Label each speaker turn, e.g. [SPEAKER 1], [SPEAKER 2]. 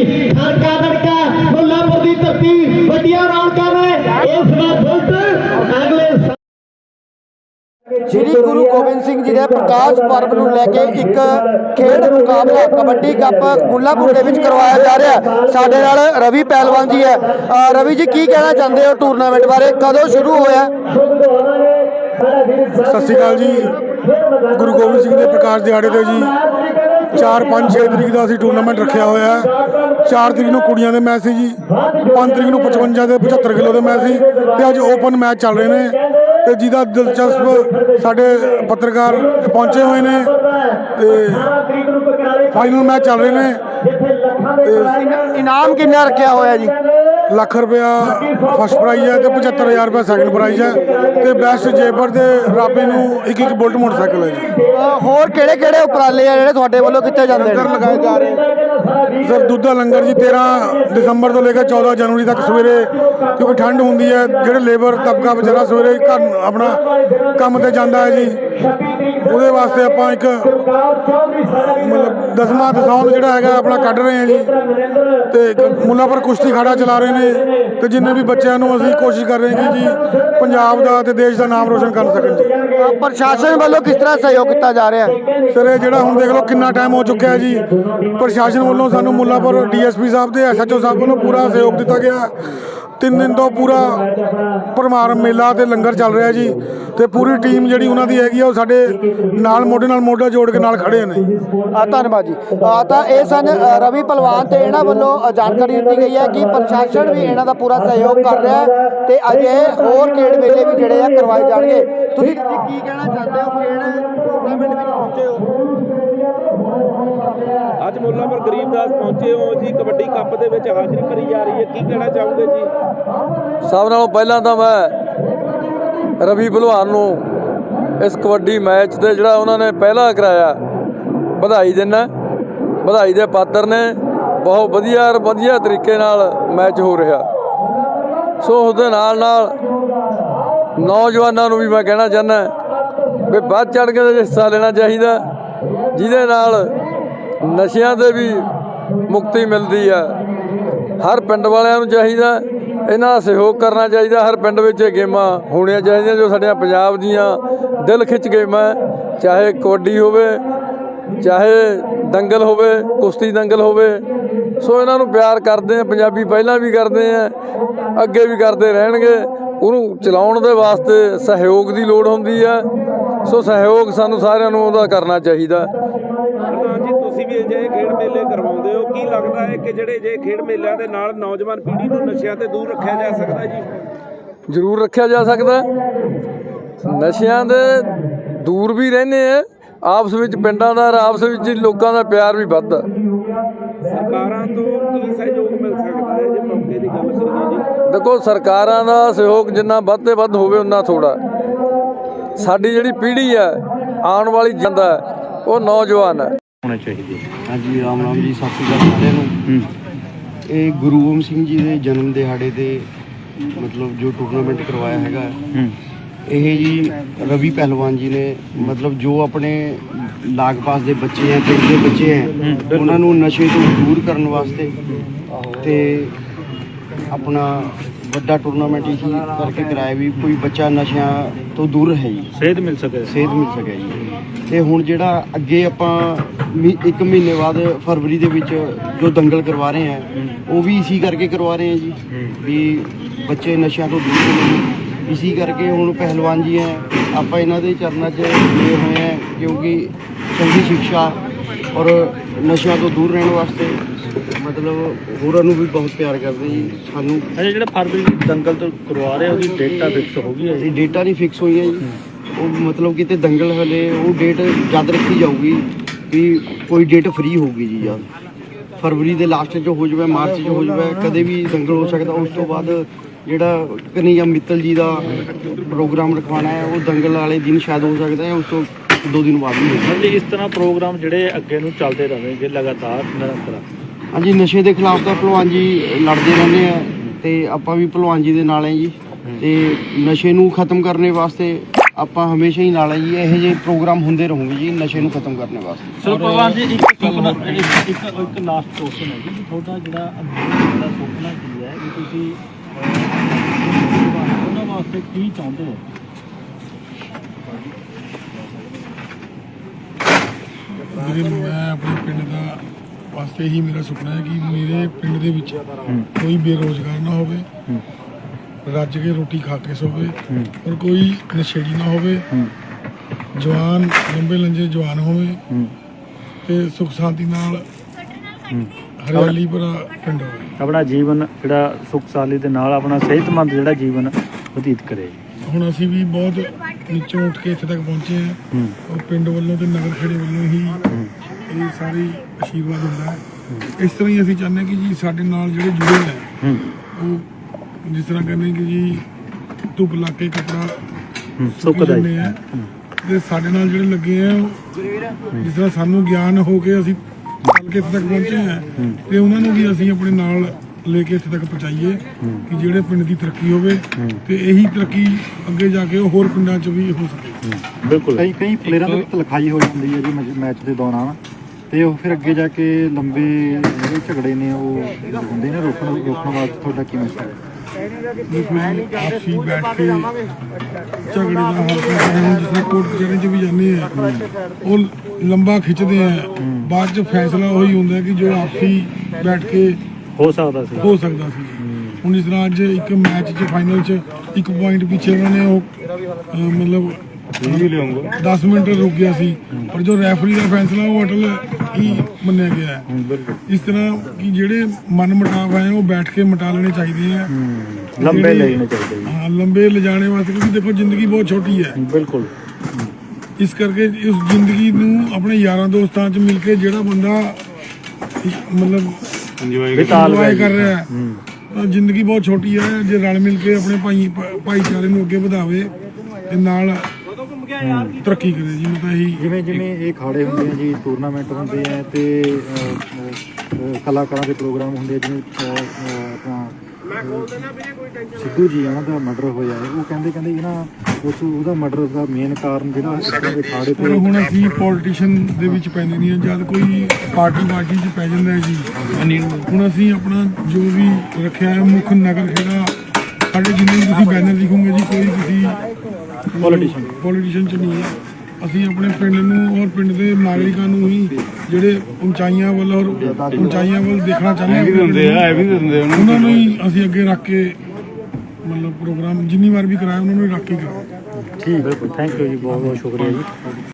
[SPEAKER 1] ਤੇ ਬੰਟੀ ਖੜਕਾ ਦੜਕਾ ਮੁੱਲਾਪੁਰ ਦੀ ਧਰਤੀ ਵੱਡੀਆਂ ਰੌਣਕਾਂ ਨੇ। ਇਸ ਵਾਰ ਬੁਲਟ ਅਗਲੇ ਸਾਲ
[SPEAKER 2] ਸ੍ਰੀ ਗੁਰੂ ਗੋਬਿੰਦ ਸਿੰਘ ਜੀ ਦੇ ਪ੍ਰਕਾਸ਼ ਪਰਬ ਨੂੰ ਲੈ ਕੇ ਇੱਕ ਖੇਡ ਮੁਕਾਬਲਾ ਕਬੱਡੀ ਕੱਪ ਮੁੱਲਾਪੁਰ ਦੇ ਵਿੱਚ ਕਰਵਾਇਆ ਜਾ ਰਿਹਾ ਹੈ। ਸਾਡੇ ਨਾਲ ਰਵੀ ਪਹਿਲਵਾਨ ਜੀ ਹੈ। ਰਵੀ ਜੀ ਕੀ ਕਹਿਣਾ ਚਾਹੁੰਦੇ ਹੋ ਟੂਰਨਾਮੈਂਟ ਬਾਰੇ? ਕਦੋਂ ਸ਼ੁਰੂ ਹੋਇਆ?
[SPEAKER 3] ਸਤਿ ਸ਼੍ਰੀ ਅਕਾਲ ਜੀ। ਗੁਰੂ ਗੋਬਿੰਦ ਸਿੰਘ ਦੇ ਪ੍ਰਕਾਸ਼ ਦਿਹਾੜੇ ਤੇ ਜੀ। 4 5 6 ਤਰੀਕ ਦਾ ਅਸੀਂ ਟੂਰਨਾਮੈਂਟ ਰੱਖਿਆ ਹੋਇਆ ਹੈ। 4 ਤਰੀਕ ਨੂੰ ਕੁੜੀਆਂ ਦੇ ਮੈਚ ਸੀ ਜੀ। 5 ਤਰੀਕ ਨੂੰ 55 ਦੇ 75 ਕਿਲੋ ਦੇ ਮੈਚ ਸੀ ਤੇ ਅੱਜ ਓਪਨ ਮੈਚ ਚੱਲ ਰਹੇ ਨੇ ਤੇ ਜਿਹਦਾ ਦਿਲਚਸਪ ਸਾਡੇ ਪੱਤਰਕਾਰ ਪਹੁੰਚੇ ਹੋਏ ਨੇ ਤੇ ਫਾਈਨਲ ਮੈਚ ਚੱਲ ਰਹੇ ਨੇ।
[SPEAKER 2] ਇਨਾਮ ਕਿੰਨਾ ਰੱਖਿਆ ਹੋਇਆ ਜੀ?
[SPEAKER 3] ਲੱਖ ਰੁਪਇਆ ਫਸਟ ਪ੍ਰਾਈਜ਼ ਹੈ ਤੇ 75000 ਰੁਪਇਆ ਸੈਕੰਡ ਪ੍ਰਾਈਜ਼ ਹੈ ਤੇ ਬੈਸਟ ਜੇਬਰ ਦੇ ਰਾਬੀ ਨੂੰ ਇੱਕ ਇੱਕ ਬੁਲਟ ਮੋਟਰਸਾਈਕਲ ਹੈ ਜੀ।
[SPEAKER 2] ਹੋਰ ਕਿਹੜੇ ਕਿਹੜੇ ਉਪਰਾਲੇ ਆ ਜਿਹੜੇ ਤੁਹਾਡੇ ਵੱਲੋਂ ਕੀਤੇ ਜਾਂਦੇ ਨੇ?
[SPEAKER 3] ਲਗਾਏ ਜਾ ਰਹੇ। ਸਰ ਦੁੱਧ ਦਾ ਲੰਗਰ ਜੀ 13 ਦਸੰਬਰ ਤੋਂ ਲੈ ਕੇ 14 ਜਨਵਰੀ ਤੱਕ ਸਵੇਰੇ ਕਿਉਂਕਿ ਠੰਡ ਹੁੰਦੀ ਹੈ ਜਿਹੜੇ ਲੇਬਰ ਤਬਕਾ ਵਿਚਾਰਾ ਸਵੇਰੇ ਘਰ ਆਪਣਾ ਕੰਮ ਤੇ ਜਾਂਦਾ ਹੈ ਜੀ। ਉਹਦੇ ਵਾਸਤੇ ਆਪਾਂ ਇੱਕ ਮਤਲਬ ਦਸਵਾਂ ਦਸੌਂਦ ਜਿਹੜਾ ਹੈਗਾ ਆਪਣਾ ਕੱਢ ਰਹੇ ਹਾਂ ਜੀ। ਤੇ ਮੁੱਲਾਪੁਰ ਕੁਸ਼ਤੀ ਖਾੜਾ ਚਲਾ ਰਹੇ ਨੇ ਤੇ ਜਿੰਨੇ ਵੀ ਬੱਚਿਆਂ ਨੂੰ ਅਸੀਂ ਕੋਸ਼ਿਸ਼ ਕਰ ਰਹੇ ਹਾਂ ਕਿ ਜੀ ਪੰਜਾਬ ਦਾ ਤੇ ਦੇਸ਼ ਦਾ ਨਾਮ ਰੋਸ਼ਨ ਕਰ ਸਕਣ ਜੀ।
[SPEAKER 2] ਪ੍ਰਸ਼ਾਸਨ ਵੱਲੋਂ ਕਿਸ ਤਰ੍ਹਾਂ ਸਹਿਯੋਗ ਕੀਤਾ ਜਾ ਰਿਹਾ ਹੈ?
[SPEAKER 3] ਸਰ ਇਹ ਜਿਹੜਾ ਹੁਣ ਦੇਖ ਲਓ ਕਿੰਨਾ ਟਾਈਮ ਹੋ ਚੁੱਕਿਆ ਹੈ ਜੀ। ਪ੍ਰਸ਼ਾਸਨ ਵੱਲੋਂ ਸਾਨੂੰ ਮੁੱਲਾਪੁਰ ਡੀਐਸਪੀ ਸਾਹਿਬ ਤੇ ਐਸਐਚਓ ਸਾਹਿਬ ਵੱਲੋਂ ਪੂਰਾ ਸਹਿਯੋਗ ਦਿੱਤਾ ਗਿਆ। ਤਿੰਨ ਦਿਨ ਤੋਂ ਪੂਰਾ ਪਰਮਾਰ ਮੇਲਾ ਤੇ ਲੰਗਰ ਚੱਲ ਰਿਹਾ ਜੀ ਤੇ ਪੂਰੀ ਟੀਮ ਜਿਹੜੀ ਉਹਨਾਂ ਦੀ ਹੈਗੀ ਆ ਉਹ ਸਾਡੇ ਨਾਲ ਮੋਢੇ ਨਾਲ ਮੋਢਾ ਜੋੜ ਕੇ ਨਾਲ ਖੜੇ ਨੇ।
[SPEAKER 2] ਆ ਧੰਨਵਾਦ ਜੀ। ਆ ਤਾਂ ਇਹ ਸਨ ਅ, ਰਵੀ ਪਹਿਲਵਾਨ ਤੇ ਇਹਨਾਂ ਵੱਲੋਂ ਅ, ਜਾਣਕਾਰੀ ਦਿੱਤੀ ਗਈ ਹੈ ਕਿ ਪ੍ਰਸ਼ਾਸਨ ਵੀ ਇਹਨਾਂ ਦਾ ਪੂਰਾ ਸਹਿਯੋਗ ਕਰ ਰਿਹਾ ਹੈ ਤੇ ਅਜੇ ਹੋਰ ਖੇਡ ਮੇਲੇ ਵੀ ਜਿਹੜੇ ਆ ਕਰਵਾਏ ਜਾਣਗੇ। ਤੁਸੀਂ ਕੀ ਕਹਿਣਾ ਚਾਹੁੰਦੇ ਹੋ? ਕਿਹੜੇ ਟੂਰਨਾਮੈਂਟ ਵਿੱਚ ਪਹੁੰਚੇ ਹੋ?
[SPEAKER 4] ਅੱਜ ਮੁੱਲਾਪੁਰ ਗਰੀਬਦਾਸ ਪਹੁੰਚੇ ਹੋ ਜੀ, ਕਬੱਡੀ ਕੱਪ ਦੇ ਵਿੱਚ ਹਾਜ਼ਰੀ ਭਰੀ ਜਾ ਰਹੀ ਹੈ। ਕੀ ਕਹਿਣਾ ਚਾਹੋਗੇ ਜੀ?
[SPEAKER 5] ਸਭ ਨਾਲੋਂ ਪਹਿਲਾਂ ਤਾਂ ਮੈਂ ਰਵੀ ਭਲਵਾਨ ਨੂੰ ਇਸ ਕਬੱਡੀ ਮੈਚ ਤੇ ਜਿਹੜਾ ਉਹਨਾਂ ਨੇ ਪਹਿਲਾ ਕਰਾਇਆ, ਵਧਾਈ ਦਿੰਦਾ ਵਧਾਈ ਦੇ ਪਾਤਰ ਨੇ ਬਹੁਤ ਵਧੀਆ ਔਰ ਵਧੀਆ ਤਰੀਕੇ ਨਾਲ ਮੈਚ ਹੋ ਰਿਹਾ। ਸੋ ਉਹਦੇ ਨਾਲ ਨਾਲ ਨੌਜਵਾਨਾਂ ਨੂੰ ਵੀ ਮੈਂ ਕਹਿਣਾ ਚਾਹੁੰਦਾ ਵੀ ਵੱਧ ਚੜ ਕੇ ਹਿੱਸਾ ਲੈਣਾ ਚਾਹੀਦਾ ਜਿਹਦੇ ਨਾਲ ਨਸ਼ਿਆਂ ਦੇ ਵੀ ਮੁਕਤੀ ਮਿਲਦੀ ਆ। ਹਰ ਪਿੰਡ ਵਾਲਿਆਂ ਨੂੰ ਚਾਹੀਦਾ, ਇਹਨਾਂ ਦਾ ਸਹਿਯੋਗ ਕਰਨਾ ਚਾਹੀਦਾ, ਹਰ ਪਿੰਡ ਵਿੱਚ ਇਹ ਗੇਮਾਂ ਹੋਣੀਆਂ ਚਾਹੀਦੀਆਂ, ਜੋ ਸਾਡੀਆਂ ਪੰਜਾਬ ਦੀਆਂ ਦਿਲ ਖਿੱਚ ਗੇਮਾਂ ਚਾਹੇ ਕਬੱਡੀ ਹੋਵੇ, ਚਾਹੇ ਦੰਗਲ ਹੋਵੇ, ਕੁਸ਼ਤੀ ਦੰਗਲ ਹੋਵੇ, ਸੋ ਇਹਨਾਂ ਨੂੰ ਪਿਆਰ ਕਰਦੇ ਆ, ਪੰਜਾਬੀ ਪਹਿਲਾਂ ਵੀ ਕਰਦੇ ਆ, ਅੱਗੇ ਵੀ ਕਰਦੇ ਰਹਿਣਗੇ। ਉਹਨੂੰ ਚਲਾਉਣ ਦੇ ਵਾਸਤੇ ਸਹਿਯੋਗ ਦੀ ਲੋੜ ਹੁੰਦੀ ਆ। ਸੋ ਸਹਿਯੋਗ ਸਾਨੂੰ ਸਾਰਿਆਂ ਨੂੰ ਉਹਦਾ ਕਰਨਾ ਚਾਹੀਦਾ।
[SPEAKER 4] ਵੀ ਅਜਿਹੇ ਖੇਡ ਮੇਲੇ ਕਰਵਾਉਂਦੇ ਹੋ ਕੀ ਲੱਗਦਾ ਹੈ ਕਿ ਜਿਹੜੇ ਅਜਿਹੇ ਖੇਡ ਮੇਲਿਆਂ ਦੇ ਨਾਲ ਨੌਜਵਾਨ ਪੀੜ੍ਹੀ ਨੂੰ ਨਸ਼ਿਆਂ ਤੇ ਦੂਰ ਰੱਖਿਆ ਜਾ ਸਕਦਾ ਜੀ?
[SPEAKER 5] ਜ਼ਰੂਰ ਰੱਖਿਆ ਜਾ ਸਕਦਾ। ਨਸ਼ਿਆਂ ਦੇ ਦੂਰ ਵੀ ਰਹਿੰਦੇ ਆ ਆਪਸ ਵਿੱਚ ਪਿੰਡਾਂ ਦਾ ਆਪਸ ਵਿੱਚ ਲੋਕਾਂ ਦਾ ਪਿਆਰ ਵੀ ਵੱਧਦਾ।
[SPEAKER 4] ਸਰਕਾਰਾਂ ਤੋਂ ਕੀ ਸਹਿਯੋਗ ਮਿਲ ਸਕਦਾ ਹੈ? ਜੇ ਮੌਕੇ ਦੀ ਗੱਲ ਕਰੀਏ ਜੀ।
[SPEAKER 5] ਦੇਖੋ ਸਰਕਾਰਾਂ ਦਾ ਸਹਿਯੋਗ ਜਿੰਨਾ ਵੱਧ ਤੇ ਵੱਧ ਹੋਵੇ ਉਨਾ ਥੋੜਾ ਸਾਡੀ ਜਿਹੜੀ ਪੀੜ੍ਹੀ ਹੈ ਆਉਣ ਵਾਲੀ ਜਾਂਦਾ ਉਹ ਨੌਜਵਾਨ ਹੈ।
[SPEAKER 6] ਹਾਂਜੀ ਰਾਮ ਰਾਮ ਜੀ ਸਤਿ ਸ਼੍ਰੀ ਅਕਾਲ ਸਾਰਿਆਂ ਨੂੰ। ਇਹ ਗੁਰੂ ਗੋਬਿੰਦ ਸਿੰਘ ਜੀ ਦੇ ਜਨਮ ਦਿਹਾੜੇ ਤੇ ਮਤਲਬ ਜੋ ਟੂਰਨਾਮੈਂਟ ਕਰਵਾਇਆ ਹੈਗਾ। ਇਹ ਜੀ ਰਵੀ ਪਹਿਲਵਾਨ ਜੀ ਨੇ ਮਤਲਬ ਜੋ ਆਪਣੇ ਲਾਗ ਪਾਸ ਦੇ ਬੱਚੇ ਹੈ ਪਿੰਡ ਦੇ ਬੱਚੇ ਹੈ ਉਹਨਾਂ ਨੂੰ ਨਸ਼ੇ ਤੋਂ ਦੂਰ ਕਰਨ ਵਾਸਤੇ ਤੇ ਆਪਣਾ ਵੱਡਾ ਟੂਰਨਾਮੈਂਟ ਹੀ ਕਰਕੇ ਕਰਾਇਆ ਵੀ ਕੋਈ ਬੱਚਾ ਨਸ਼ਿਆਂ ਤੋਂ ਦੂਰ ਰਹੇ ਜੀ।
[SPEAKER 4] ਸੇਧ ਮਿਲ ਸਕੇ।
[SPEAKER 6] ਸੇਧ ਮਿਲ ਸਕਿਆ ਜੀ। ਤੇ ਹੁਣ ਜਿਹੜਾ ਅੱਗੇ ਆਪਾਂ ਮਹੀ- ਇੱਕ ਮਹੀਨੇ ਬਾਅਦ ਫਰਵਰੀ ਦੇ ਵਿੱਚ ਜੋ ਦੰਗਲ ਕਰਵਾ ਰਹੇ ਆ ਉਹ ਵੀ ਇਸੀ ਕਰਕੇ ਕਰਵਾ ਰਹੇ ਆ ਜੀ। ਵੀ ਬੱਚੇ ਨਸ਼ਿਆਂ ਤੋਂ ਦੂਰ ਹੋਣ ਇਸੀ ਕਰਕੇ ਹੁਣ ਪਹਿਲਵਾਨ ਜੀ ਹੈ ਆਪਾਂ ਇਹਨਾਂ ਦੇ ਚਰਨਾਂ 'ਚ ਜੁੜੇ ਹੋਏ ਆ ਕਿਉਂਕਿ ਚੰਗੀ ਸਿੱਖਿਆ ਔਰ ਨਸ਼ਿਆਂ ਤੋਂ ਦੂਰ ਰਹਿਣ ਵਾਸਤੇ ਮਤਲਬ ਹੋਰਾਂ ਨੂੰ ਵੀ ਬਹੁਤ ਪਿਆਰ ਕਰਦੇ ਜੀ। ਸਾਨੂੰ
[SPEAKER 7] ਅੱਛਾ ਜਿਹੜਾ ਫਰਵਰੀ ਦੀ ਦੰਗਲ ਤੋਂ ਕਰਵਾ ਰਹੇ ਉਹਦੀ ਡੇਟਾ ਫਿਕਸ ਹੋ ਗਈ ਹੈ ਜੀ?
[SPEAKER 6] ਡੇਟਾ ਨਹੀਂ ਫਿਕਸ ਹੋਈਆਂ ਜੀ। ਉਹ ਮਤਲਬ ਕਿਤੇ ਦੰਗਲ ਹਲੇ ਉਹ ਡੇਟ ਜਦ ਰੱਖੀ ਜਾਊਗੀ। ਵੀ ਕੋਈ ਡੇਟ ਫ੍ਰੀ ਹੋਊਗੀ ਜੀ ਜਦ ਫਰਵਰੀ ਦੇ ਲਾਸਟ 'ਚ ਹੋ ਜਾਵੇ ਮਾਰਚ 'ਚ ਹੋ ਜਾਵੇ ਕਦੇ ਵੀ ਦੰਗਲ ਹੋ ਸਕਦਾ ਉਸ ਤੋਂ ਬਾਅਦ ਜਿਹੜਾ ਕਨਈਆ ਮਿੱਤਲ ਜੀ ਦਾ ਪ੍ਰੋਗਰਾਮ ਰਖਵਾਉਣਾ ਹੈ ਉਹ ਦੰਗਲ ਵਾਲੇ ਦਿਨ ਸ਼ਾਇਦ ਹੋ ਸਕਦਾ ਹੈ ਉਸ ਤੋਂ ਦੋ ਦਿਨ ਬਾਅਦ ਵੀ
[SPEAKER 7] ਮਤਲਬ ਇਸ ਤਰ੍ਹਾਂ ਪ੍ਰੋਗਰਾਮ ਜਿਹੜੇ ਅੱਗੇ ਨੂੰ ਚੱਲਦੇ ਰਹਿਣਗੇ ਲਗਾਤਾਰ ਨਿਰੰਤਰ।
[SPEAKER 6] ਹਾਂਜੀ ਨਸ਼ੇ ਦੇ ਖਿਲਾਫ ਤਾਂ ਭਲਵਾਨ ਜੀ ਲੜਦੇ ਰਹਿੰਦੇ ਆ ਤੇ ਆਪਾਂ ਵੀ ਭਲਵਾਨ ਜੀ ਦੇ ਨਾਲ ਹੈ ਜੀ ਤੇ ਨਸ਼ੇ ਨੂੰ ਖਤਮ ਕਰਨੇ ਵਾਸਤੇ ਆਪਾਂ ਹਮੇਸ਼ਾ ਹੀ ਨਾਲ ਹੈ ਜੀ ਇਹੋ ਜਿਹੇ ਪ੍ਰੋਗਰਾਮ ਹੁੰਦੇ ਰਹੂਗੇ ਜੀ ਨਸ਼ੇ ਨੂੰ ਖਤਮ ਕਰਨ ਵਾਸਤੇ।
[SPEAKER 7] ਸਰ ਭਗਵਾਨ ਜੀ ਇੱਕ ਸੁਪਨਾ ਇੱਕ ਇੱਕ ਇੱਕ ਲਾਸਟ ਕੁਐਸਚਨ ਹੈ ਜੀ ਕਿ ਤੁਹਾਡਾ ਜਿਹੜਾ ਅੱਗੇ ਦਾ ਸੁਪਨਾ ਕੀ ਹੈ ਕਿ ਤੁਸੀਂ ਉਹਨਾਂ ਵਾਸਤੇ ਕੀ ਚਾਹੁੰਦੇ ਹੋ?
[SPEAKER 3] ਵੀਰੇ ਮੈਂ ਆਪਣੇ ਪਿੰਡ ਦਾ ਵਾਸਤੇ ਹੀ ਮੇਰਾ ਸੁਪਨਾ ਹੈ ਕਿ ਮੇਰੇ ਪਿੰਡ ਦੇ ਵਿੱਚ ਕੋਈ ਬੇਰੋਜ਼ਗਾਰ ਨਾ ਹੋਵੇ। ਰੱਜ ਕੇ ਰੋਟੀ ਖਾ ਕੇ ਸੋਵੇ ਔਰ ਕੋਈ ਨਸ਼ੇੜੀ ਨਾ ਹੋਵੇ। ਜਵਾਨ ਲੰਬੇ ਲੰਜੇ ਜਵਾਨ ਹੋਵੇ ਤੇ ਸੁਖ ਸ਼ਾਂਤੀ ਨਾਲ ਹਰਿਆਲੀ ਭਰਾ ਪਿੰਡ ਹੋਵੇ।
[SPEAKER 7] ਆਪਣਾ ਜੀਵਨ ਜਿਹੜਾ ਸੁਖ ਸਾਲੀ ਦੇ ਨਾਲ ਆਪਣਾ ਸਿਹਤਮੰਦ ਜਿਹੜਾ ਜੀਵਨ ਬਤੀਤ ਕਰੇ।
[SPEAKER 3] ਹੁਣ ਅਸੀਂ ਵੀ ਬਹੁਤ ਨੀਚੋਂ ਉੱਠ ਕੇ ਇੱਥੇ ਤੱਕ ਪਹੁੰਚੇ ਹਾਂ। ਔਰ ਪਿੰਡ ਵੱਲੋਂ ਤੇ ਨਗਰ ਖੇੜੇ ਵੱਲੋਂ ਹੀ ਇਹ ਸਾਰੀ ਆਸ਼ੀਰਵਾਦ ਹੁੰਦਾ ਹੈ। ਇਸ ਤਰ੍ਹਾਂ ਹੀ ਅਸੀਂ ਚਾਹੁੰਦੇ ਕਿ ਜੀ ਸਾਡੇ ਨਾਲ ਜਿਹੜੇ ਜੁੜੇ ਨੇ ਉਹ ਜਿਸ ਤਰ੍ਹਾਂ ਕਹਿੰਦੇ ਕਿ ਜੀ ਧੁੱਪ ਲਾ ਕੇ ਕਪੜਾ
[SPEAKER 7] ਸੁੱਕਦਾ
[SPEAKER 3] ਜਾਂਦੇ ਆ। ਤੇ ਸਾਡੇ ਨਾਲ ਜਿਹੜੇ ਲੱਗੇ ਆ ਉਹ ਜਿਸ ਤਰ੍ਹਾਂ ਸਾਨੂੰ ਗਿਆਨ ਹੋ ਕੇ ਅਸੀਂ ਚੱਲ ਕੇ ਇੱਥੇ ਤੱਕ ਪਹੁੰਚੇ ਆ ਤੇ ਉਹਨਾਂ ਨੂੰ ਵੀ ਅਸੀਂ ਆਪਣੇ ਨਾਲ ਲੈ ਕੇ ਇੱਥੇ ਤੱਕ ਪਹੁੰਚਾਈਏ ਕਿ ਜਿਹੜੇ ਪਿੰਡ ਦੀ ਤਰੱਕੀ ਹੋਵੇ ਤੇ ਇਹੀ ਤਰੱਕੀ ਅੱਗੇ ਜਾ ਕੇ ਹੋਰ ਪਿੰਡਾਂ 'ਚ ਵੀ ਹੋ ਸਕੇ।
[SPEAKER 7] ਬਿਲਕੁਲ।
[SPEAKER 8] ਕਈ ਕਈ ਪਲੇਅਰਾਂ ਦੇ ਵਿੱਚ ਲਿਖਾਈ ਹੋ ਜਾਂਦੀ ਹੈ ਜੀ ਮੈਚ- ਦੇ ਦੌਰਾਨ। ਤੇ ਉਹ ਫਿਰ ਅੱਗੇ ਜਾ ਕੇ ਲੰਬੇ ਜਿਹੜੇ ਝਗੜੇ ਨੇ ਉਹ ਹੁੰਦੇ ਨੇ ਰੋਕਣ ਰੋਕਣ ਵਾਸਤੇ ਤੁਹਾਡਾ ਕੀ ਮੈਸੇਜ ਹੈ?
[SPEAKER 3] ਦੇਖੋ ਜੀ ਆਪਸੀ ਬੈਠ ਕੇ ਝਗੜੇ ਦਾ ਹੱਲ ਕਰਦੇ ਹਾਂ ਜਿਸ ਤਰ੍ਹਾਂ ਕੋਰਟ ਕਚਹਿਰੀ 'ਚ ਵੀ ਜਾਂਦੇ ਆ। ਉਹ ਲੰਬਾ ਖਿੱਚਦੇ ਆ। ਬਾਅਦ 'ਚ ਫੈਸਲਾ ਉਹੀ ਹੁੰਦਾ ਹੈ ਕਿ ਜੋ ਆਪਸੀ ਬੈਠ ਕੇ
[SPEAKER 7] ਹੋ ਸਕਦਾ ਸੀ।
[SPEAKER 3] ਹੋ ਸਕਦਾ ਸੀ। ਹੁਣ ਇਸ ਤਰ੍ਹਾਂ ਅੱਜ ਇੱਕ ਮੈਚ 'ਚ ਫਾਈਨਲ 'ਚ ਇੱਕ ਪੁਆਇੰਟ ਪਿੱਛੇ ਉਹਨਾਂ ਨੇ ਉਹ ਅਹ, ਮਤਲਬ 10 ਮਿੰਟ ਰੁਕ ਗਿਆ ਸੀ। ਪਰ ਜੋ ਰੈਫਰੀ ਦਾ ਫੈਸਲਾ ਉਹ ਅਟਲ ਹੀ ਮੰਨਿਆ ਗਿਆ ਹੈ। ਇਸ ਤਰ੍ਹਾਂ ਕਿ ਜਿਹੜੇ ਮਨ ਮੁਟਾਵ ਹੈ ਉਹ ਬੈਠ ਕੇ ਮਿਟਾ ਲੈਣੇ ਚਾਹੀਦੇ ਆ।
[SPEAKER 7] ਲੰਬੇ ਲੈਣੇ ਚਾਹੀਦੇ ਜੀ
[SPEAKER 3] ਹਾਂ ਲੰਬੇ ਲਿਜਾਣੇ ਵਾਸਤੇ ਕਿਉਂਕਿ ਦੇਖੋ ਜ਼ਿੰਦਗੀ ਬਹੁਤ ਛੋਟੀ ਹੈ।
[SPEAKER 7] ਬਿਲਕੁਲ।
[SPEAKER 3] ਇਸ ਕਰਕੇ ਇਸ ਜ਼ਿੰਦਗੀ ਨੂੰ ਆਪਣੇ ਯਾਰਾਂ ਦੋਸਤਾਂ 'ਚ ਮਿਲ ਕੇ ਜਿਹੜਾ ਬੰਦਾ ਮਤਲਬ enjoy ਕਰ ਰਿਹਾ ਹੈ। ਤਾਂ ਜ਼ਿੰਦਗੀ ਬਹੁਤ ਛੋਟੀ ਹੈ। ਜੇ ਰਲ ਮਿਲ ਕੇ ਆਪਣੇ ਭਾਈ ਭਾਈਚਾਰੇ ਨੂੰ ਅੱਗੇ ਵਧਾਵੇ ਤੇ ਨਾਲ ਤਰੱਕੀ ਕਰੇ ਜੀ ਮੈਂ ਤਾਂ ਇਹੀ
[SPEAKER 8] ਜਿਵੇਂ ਜਿਵੇਂ ਇਹ ਖਾੜੇ ਹੁੰਦੇ ਆ ਜੀ ਟੂਰਨਾਮੈਂਟ ਹੁੰਦੇ ਆ ਤੇ ਕਲਾਕਾਰਾਂ ਦੇ ਪ੍ਰੋਗਰਾਮ ਹੁੰਦੇ ਆ ਜਿਵੇਂ ਸਿੱਧੂ ਜੀ ਉਹਨਾਂ ਦਾ ਮਰਡਰ ਹੋਇਆ ਹੈ। ਉਹ ਕਹਿੰਦੇ ਕਹਿੰਦੇ ਇਹਨਾਂ ਉਸ ਉਹਦਾ ਮਰਡਰ ਦਾ ਮੇਨ ਕਾਰਨ ਜਿਹੜਾ ਦੇ ਖਾੜੇ ਤੇ
[SPEAKER 3] ਹੁਣ ਅਸੀਂ ਪੋਲੀਟੀਸ਼ੀਅਨ ਦੇ ਵਿੱਚ ਪੈਂਦੇ ਨਹੀਂ ਹਾਂ ਜਦ ਕੋਈ ਪਾਰਟੀ ਪਾਰਟੀ 'ਚ ਪੈ ਜਾਂਦਾ ਹੈ ਜੀ। ਹੁਣ ਅਸੀਂ ਆਪਣਾ ਜੋ ਵੀ ਰੱਖਿਆ ਹੈ ਮੁੱਖ ਨਗਰ ਖੇੜਾ ਸਾਡੇ ਜਿੰਨੇ ਵੀ ਤੁਸੀਂ ਬੈਨਰ ਦਿਖੋਗੇ ਜੀ ਕੋਈ ਤੁਸੀਂ
[SPEAKER 7] Politician।
[SPEAKER 3] ਪੋਲੀਟੀਸ਼ੀਅਨ 'ਚ ਨਹੀਂ ਹੈ। ਅਸੀਂ ਆਪਣੇ ਪਿੰਡ ਨੂੰ ਔਰ ਪਿੰਡ ਦੇ ਨਾਗਰਿਕਾਂ ਨੂੰ ਹੀ ਜਿਹੜੇ ਉਚਾਈਆਂ ਵੱਲ ਔਰ ਉਚਾਈਆਂ ਵੱਲ ਦੇਖਣਾ ਚਾਹੁੰਦੇ ਹਾਂ। ਹੁੰਦੇ ਆ ਇਹ ਵੀ ਹੁੰਦੇ ਉਹਨਾਂ ਨੂੰ। ਹੀ ਅਸੀਂ ਅੱਗੇ ਰੱਖ ਕੇ ਮਤਲਬ ਪ੍ਰੋਗਰਾਮ ਜਿੰਨੀ ਵਾਰ ਵੀ ਕਰਾਇਆ ਉਹਨਾਂ ਨੂੰ ਹੀ ਰੱਖ ਕੇ ਕਰਾਇਆ।
[SPEAKER 7] ਠੀਕ ਬਿਲਕੁਲ। ਥੈਂਕ ਯੂ ਜੀ ਬਹੁਤ ਬਹੁਤ ਸ਼ੁਕਰੀਆ ਜੀ।